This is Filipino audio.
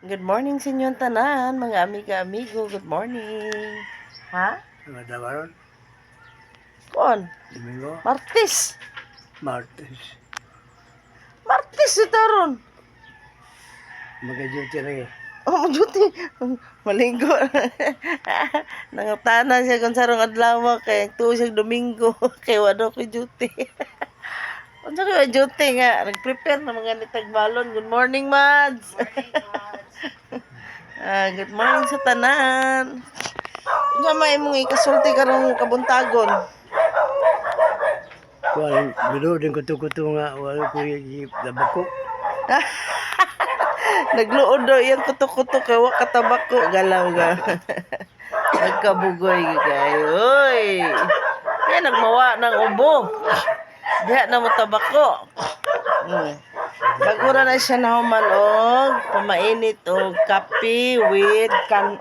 Good morning sa inyong tanan, mga amiga-amigo. Good morning. Ha? Mga dawaron, Kon? Domingo, Martis. Martes. Martis ito ron. Mag-duty rin. Oh, majuti. Malinggo. Nangutana siya kung sarong adlaw kay tuwa siya Domingo kay wado ko duty. Unsa ko duty nga nag-prepare na mga nitag balon. Good morning, Mads. ah, good morning sa tanan. Unsa may mong ikasulti karong kabuntagon? Kuan, bilo din kuto-kuto nga, wala ko yung labako. Nagluod daw iyang kuto-kuto kay wa katabako galaw ga. Nagkabugoy kayo. Oy. Yan nagmawa ng ubo. Diha na mo tabako. Mm. Bagura na siya na human og pamainit kape with kanon.